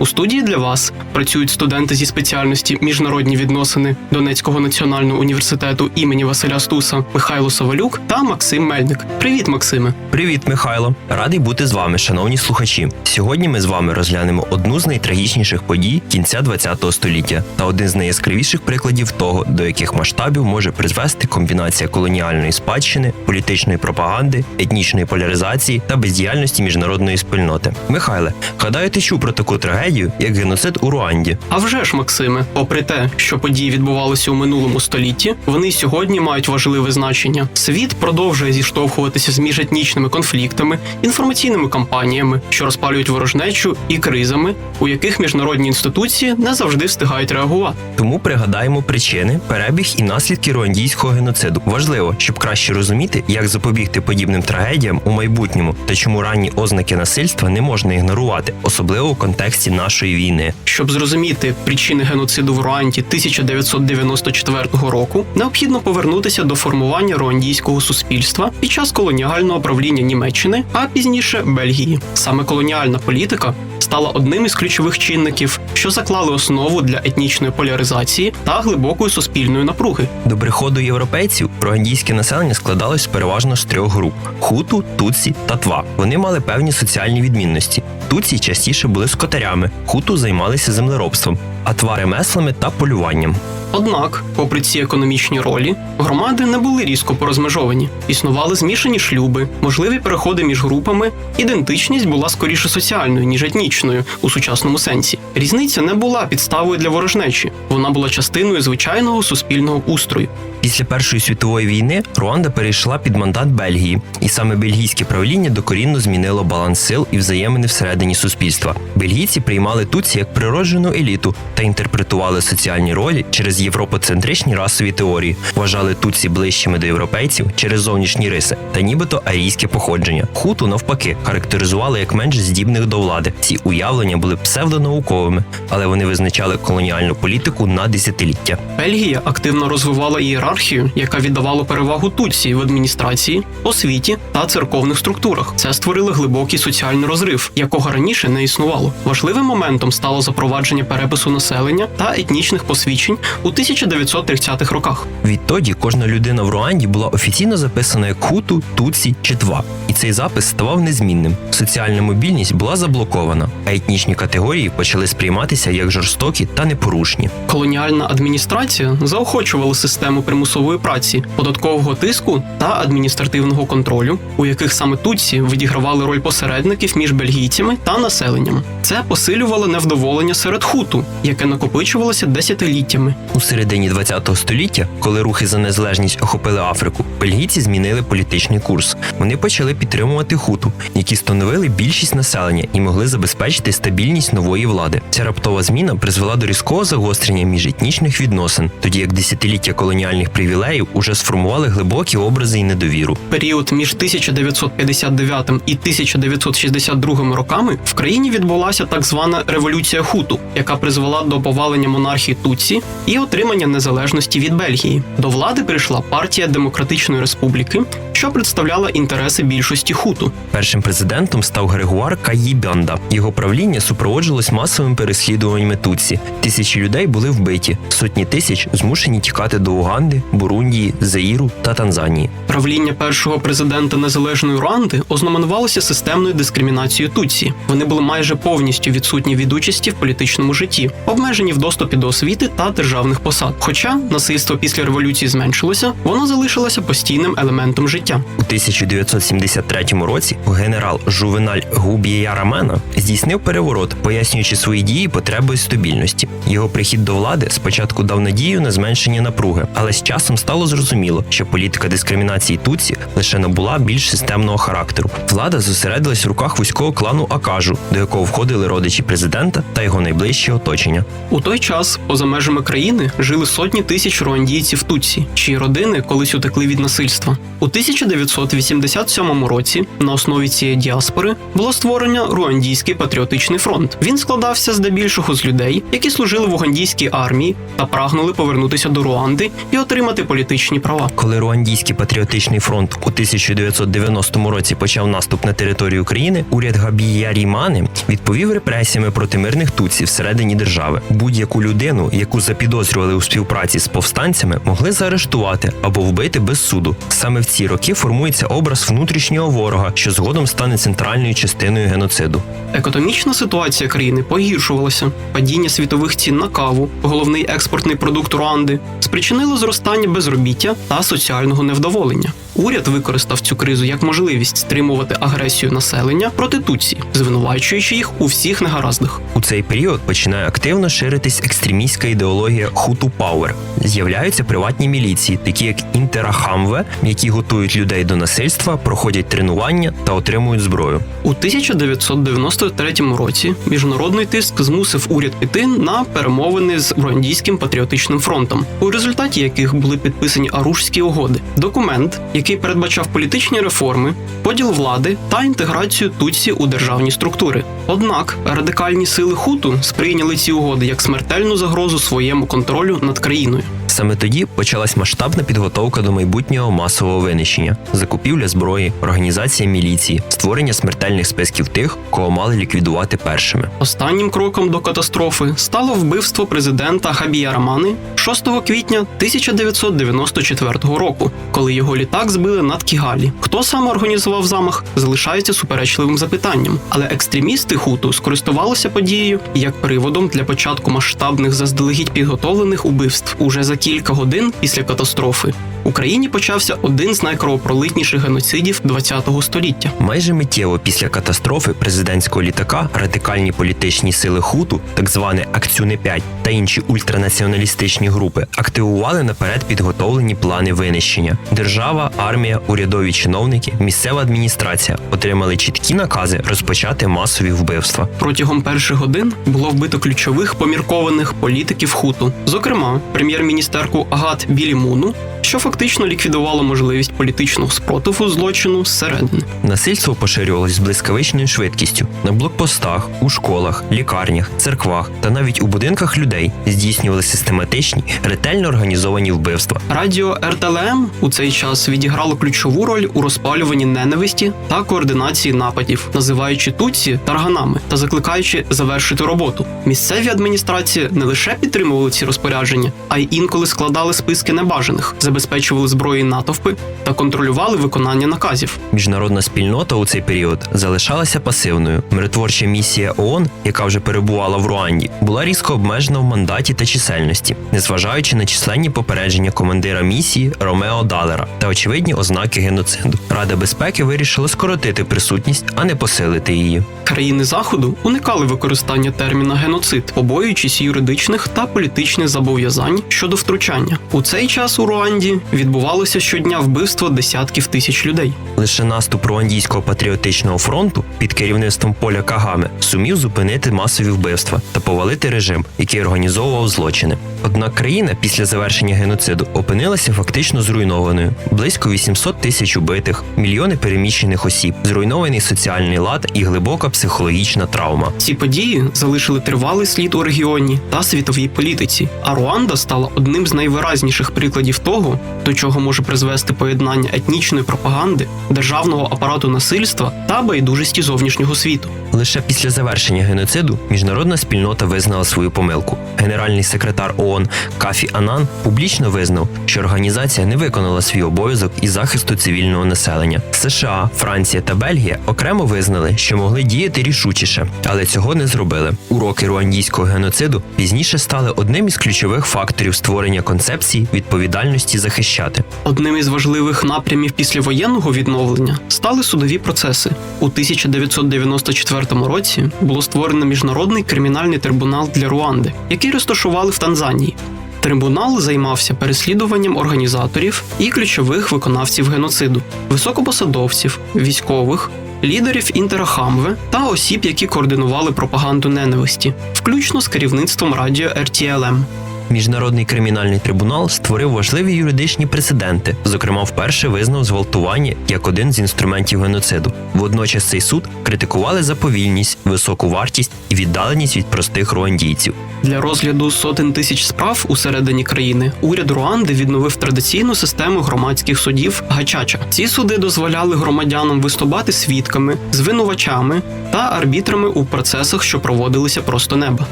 У студії для вас працюють студенти зі спеціальності міжнародні відносини Донецького національного університету імені Василя Стуса Михайло Савалюк та Максим Мельник. Привіт, Максиме! Привіт, Михайло! Радий бути з вами, шановні слухачі. Сьогодні ми з вами розглянемо одну з найтрагічніших подій кінця ХХ століття та один з найяскравіших прикладів того, до яких масштабів може призвести комбінація колоніальної спадщини, політичної пропаганди, етнічної поляризації та бездіяльності міжнародної спільноти. Михайле, гадаю, ти чув про таку трагедію, як геноцид у Руанді. А вже ж, Максиме, попри те, що події відбувалися у минулому столітті, вони сьогодні мають важливе значення. Світ продовжує зіштовхуватися з міжетнічними конфліктами, інформаційними кампаніями, що розпалюють ворожнечу, і кризами, у яких міжнародні інституції не завжди встигають реагувати. Тому пригадаємо причини, перебіг і наслідки руандійського геноциду. Важливо, щоб краще розуміти, як запобігти подібним трагедіям у майбутньому та чому ранні ознаки насильства не можна ігнорувати, особливо у контексті нашої війни. Щоб зрозуміти причини геноциду в Руанді 1994 року, необхідно повернутися до формування руандійського суспільства під час колоніального правління Німеччини, а пізніше Бельгії. Саме колоніальна політика стала одним із ключових чинників, що заклали основу для етнічної поляризації та глибокої суспільної напруги. До приходу європейців руандійське населення складалось переважно з трьох груп: хуту, туці та тва. Вони мали певні соціальні відмінності. Туці частіше були скотарями, хуту займалися землеробством, а тва ремеслами та полюванням. Однак, попри ці економічні ролі, громади не були різко порозмежовані. Існували змішані шлюби, можливі переходи між групами. Ідентичність була скоріше соціальною, ніж етнічною у сучасному сенсі. Різниця не була підставою для ворожнечі, вона була частиною звичайного суспільного устрою. Після Першої світової війни Руанда перейшла під мандат Бельгії, і саме бельгійське правління докорінно змінило баланс сил і взаємини всередині суспільства. Бельгійці приймали туці як природжену еліту та інтерпретували соціальні ролі через європоцентричні расові теорії, вважали туці ближчими до європейців через зовнішні риси та нібито арійське походження. Хуту навпаки характеризували як менш здібних до влади. Ці уявлення були псевдонауковими, але вони визначали колоніальну політику на десятиліття. Бельгія активно розвивала ієрархію, яка віддавала перевагу Туції в адміністрації, освіті та церковних структурах. Це створило глибокий соціальний розрив, якого раніше не існувало. Важливим моментом стало запровадження перепису населення та етнічних посвідчень у 1930-х роках. Відтоді кожна людина в Руанді була офіційно записана як хуту, туці чи тва, і цей запис ставав незмінним. Соціальна мобільність була заблокована, а етнічні категорії почали сприйматися як жорстокі та непорушні. Колоніальна адміністрація заохочувала систему примусової праці, податкового тиску та адміністративного контролю, у яких саме тутсі відігравали роль посередників між бельгійцями та населенням. Це посилювало невдоволення серед хуту, яке накопичувалося десятиліттями. У середині ХХ століття, коли рухи за незалежність охопили Африку, бельгійці змінили політичний курс. Вони почали підтримувати хуту, які становили більшість населення і могли забезпечити стабільність нової влади. Ця раптова зміна призвела до різкого загострення міжетнічних відносин, тоді як десятиліття колоніальних привілеїв уже сформували глибокі образи і недовіру. Період між 1959 і 1962 роками в країні відбулася так звана революція хуту, яка призвела до повалення монархії Туці і отримання незалежності від Бельгії. До влади прийшла партія Демократичної Республіки, що представляла інтереси більшості хуту. Першим президентом став Грегуар Каїбянда. Його правління супроводжувалось масовими переслідуваннями Туці. Тисячі людей були вбиті, сотні тисяч змушені тікати до Уганди, Бурундії, Заїру та Танзанії. Правління першого президента незалежної Руанди ознаменувалося системною дискримінацією Туці. Вони були майже повністю відсутні від участі в політичному житті, обмежені в доступі до освіти та державних високих посад. Хоча насильство після революції зменшилося, воно залишилося постійним елементом життя. У 1973 році генерал Жувеналь Губіярамена здійснив переворот, пояснюючи свої дії потребою стабільності. Його прихід до влади спочатку дав надію на зменшення напруги, але з часом стало зрозуміло, що політика дискримінації Туці лише набула більш системного характеру. Влада зосередилась в руках вузького клану Акажу, до якого входили родичі президента та його найближче оточення. У той час поза межами країни жили сотні тисяч руандійців Тутсі, чиї родини колись утекли від насильства. У 1987 році на основі цієї діаспори було створення Руандійський патріотичний фронт. Він складався здебільшого з людей, які служили в угандійській армії та прагнули повернутися до Руанди і отримати політичні права. Коли Руандійський патріотичний фронт у 1990 році почав наступ на територію України, уряд Габіярімани відповів репресіями проти мирних туців всередині держави. Будь-яку людину, яку запідозрювали у співпраці з повстанцями, могли заарештувати або вбити без суду. Саме в ці роки формується образ внутрішнього ворога, що згодом стане центральною частиною геноциду. Економічна ситуація країни погіршувалася. Падіння світових цін на каву, головний експортний продукт Руанди, спричинило зростання безробіття та соціального невдоволення. Уряд використав цю кризу як можливість стримувати агресію населення проти Туtsі, звинувачуючи їх у всіх негараздах. У цей період починає активно ширитись екстремістська ідеологія Хуту Пауер. З'являються приватні міліції, такі як Інтерахамве, які готують людей до насильства, проходять тренування та отримують зброю. У 1993 році міжнародний тиск змусив уряд піти на перемовини з Руандійським патріотичним фронтом, у результаті яких були підписані Арушські угоди. Документ, який передбачав політичні реформи, поділ влади та інтеграцію Тутсі у державні структури. Однак радикальні сили Хуту сприйняли ці угоди як смертельну загрозу своєму контролю над країною. Саме тоді почалась масштабна підготовка до майбутнього масового винищення, закупівля зброї, організація міліції, створення смертельних списків тих, кого мали ліквідувати першими. Останнім кроком до катастрофи стало вбивство президента Хабія Рамани 6 квітня 1994 року, коли його літак збили над Кігалі. Хто саме організував замах, залишається суперечливим запитанням. Але екстремісти Хуту скористувалися подією як приводом для початку масштабних заздалегідь підготовлених убивств. Уже за кілька годин після катастрофи Україні почався один з найкровопролитніших геноцидів ХХ століття. Майже миттєво після катастрофи президентського літака радикальні політичні сили Хуту, так зване Акцюни 5 та інші ультранаціоналістичні групи активували наперед підготовлені плани винищення. Держава, армія, урядові чиновники, місцева адміністрація отримали чіткі накази розпочати масові вбивства. Протягом перших годин було вбито ключових поміркованих політиків хуту, зокрема прем'єр-міністерку Агат Білімуну, що фактично ліквідувало можливість політичного спротиву злочину зсередини. Насильство поширювалось з блискавичною швидкістю на блокпостах, у школах, лікарнях, церквах та навіть у будинках людей здійснювали систематичні, ретельно організовані вбивства. Радіо РТЛМ у цей час відіграло ключову роль у розпалюванні ненависті та координації нападів, називаючи Тутсі тарганами та закликаючи завершити роботу. Місцеві адміністрації не лише підтримували ці розпорядження, а й інколи складали списки небажаних, забезпечували зброї натовпи та контролювали виконання наказів. Міжнародна спільнота у цей період залишалася пасивною. Миротворча місія ООН, яка вже перебувала в Руанді, була різко обмежена в мандаті та чисельності, незважаючи на численні попередження командира місії Ромео Далера та очевидні ознаки геноциду. Рада безпеки вирішила скоротити присутність, а не посилити її. Країни заходу уникали використання терміна геноцид, побоюючись юридичних та політичних зобов'язань щодо втручання. У цей час у Руанді відбувалося щодня вбивство десятків тисяч людей. Лише наступ руандійського патріотичного фронту під керівництвом Поля Кагаме сумів зупинити масові вбивства та повалити режим, який організовував злочини. Однак країна після завершення геноциду опинилася фактично зруйнованою: близько 800 тисяч убитих, мільйони переміщених осіб, зруйнований соціальний лад і глибока психологічна травма. Ці події залишили тривалий слід у регіоні та світовій політиці. А Руанда стала одним з найвиразніших прикладів того, до чого може призвести поєднання етнічної пропаганди, державного апарату насильства та байдужості зовнішнього світу. Лише після завершення геноциду міжнародна спільнота визнала свою помилку. Генеральний секретар ООН Кафі Анан публічно визнав, що організація не виконала свій обов'язок із захисту цивільного населення. США, Франція та Бельгія окремо визнали, що могли діяти рішучіше, але цього не зробили. Уроки руандійського геноциду пізніше стали одним із ключових факторів створення концепції відповідальності захищати. Одним із важливих напрямів післявоєнного відновлення стали судові процеси. У 1994 році було створено міжнародний кримінальний трибунал для Руанди, який розташували в Танзанії. Трибунал займався переслідуванням організаторів і ключових виконавців геноциду, високопосадовців, військових, лідерів інтерахамве та осіб, які координували пропаганду ненависті, включно з керівництвом радіо RTLM. Міжнародний кримінальний трибунал створив важливі юридичні прецеденти, зокрема, вперше визнав зґвалтування як один з інструментів геноциду. Водночас цей суд критикували за повільність, високу вартість і віддаленість від простих руандійців. Для розгляду сотень тисяч справ усередині країни уряд Руанди відновив традиційну систему громадських судів Гачача. Ці суди дозволяли громадянам виступати свідками, звинувачами та арбітрами у процесах, що проводилися просто неба.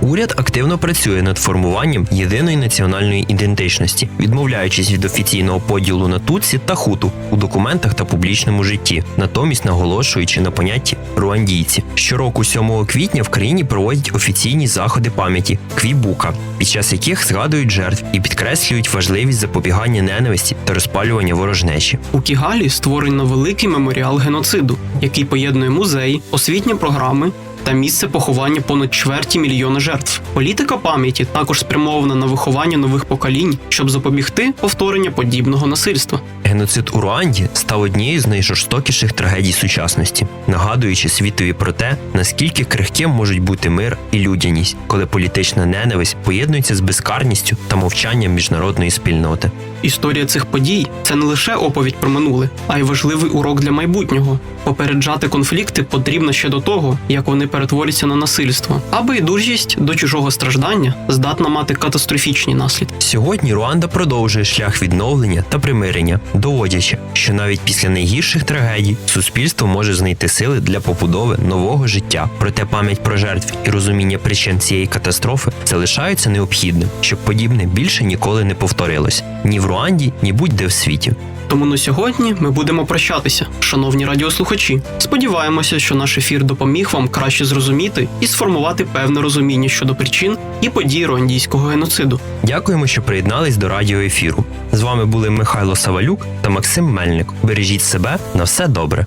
Уряд активно працює над формуванням єдиної національної ідентичності, відмовляючись від офіційного поділу на туці та хуту у документах та публічному житті, натомість наголошуючи на понятті руандійці. Щороку 7 квітня в країні проводять офіційні заходи пам'яті квібука, під час яких згадують жертв і підкреслюють важливість запобігання ненависті та розпалювання ворожнечі. У Кігалі створено великий меморіал геноциду, який поєднує музей, освітні програми. Та місце поховання понад чверті мільйона жертв. Політика пам'яті також спрямована на виховання нових поколінь, щоб запобігти повторення подібного насильства. Геноцид у Руанді став однією з найжорстокіших трагедій сучасності, нагадуючи світові про те, наскільки крихким можуть бути мир і людяність, коли політична ненависть поєднується з безкарністю та мовчанням міжнародної спільноти. Історія цих подій це не лише оповідь про минуле, а й важливий урок для майбутнього. Попереджати конфлікти потрібно ще до того, як вони перетворяться на насильство, а байдужість до чужого страждання здатна мати катастрофічні наслідки. Сьогодні Руанда продовжує шлях відновлення та примирення, доводячи, що навіть після найгірших трагедій суспільство може знайти сили для побудови нового життя. Проте пам'ять про жертв і розуміння причин цієї катастрофи залишаються необхідним, щоб подібне більше ніколи не повторилось ні в Руанді, ні будь-де в світі. Тому на сьогодні ми будемо прощатися, шановні радіослухачі. Сподіваємося, що наш ефір допоміг вам краще зрозуміти і сформувати певне розуміння щодо причин і подій руандійського геноциду. Дякуємо, що приєднались до радіоефіру. З вами були Михайло Савалюк та Максим Мельник. Бережіть себе на все добре.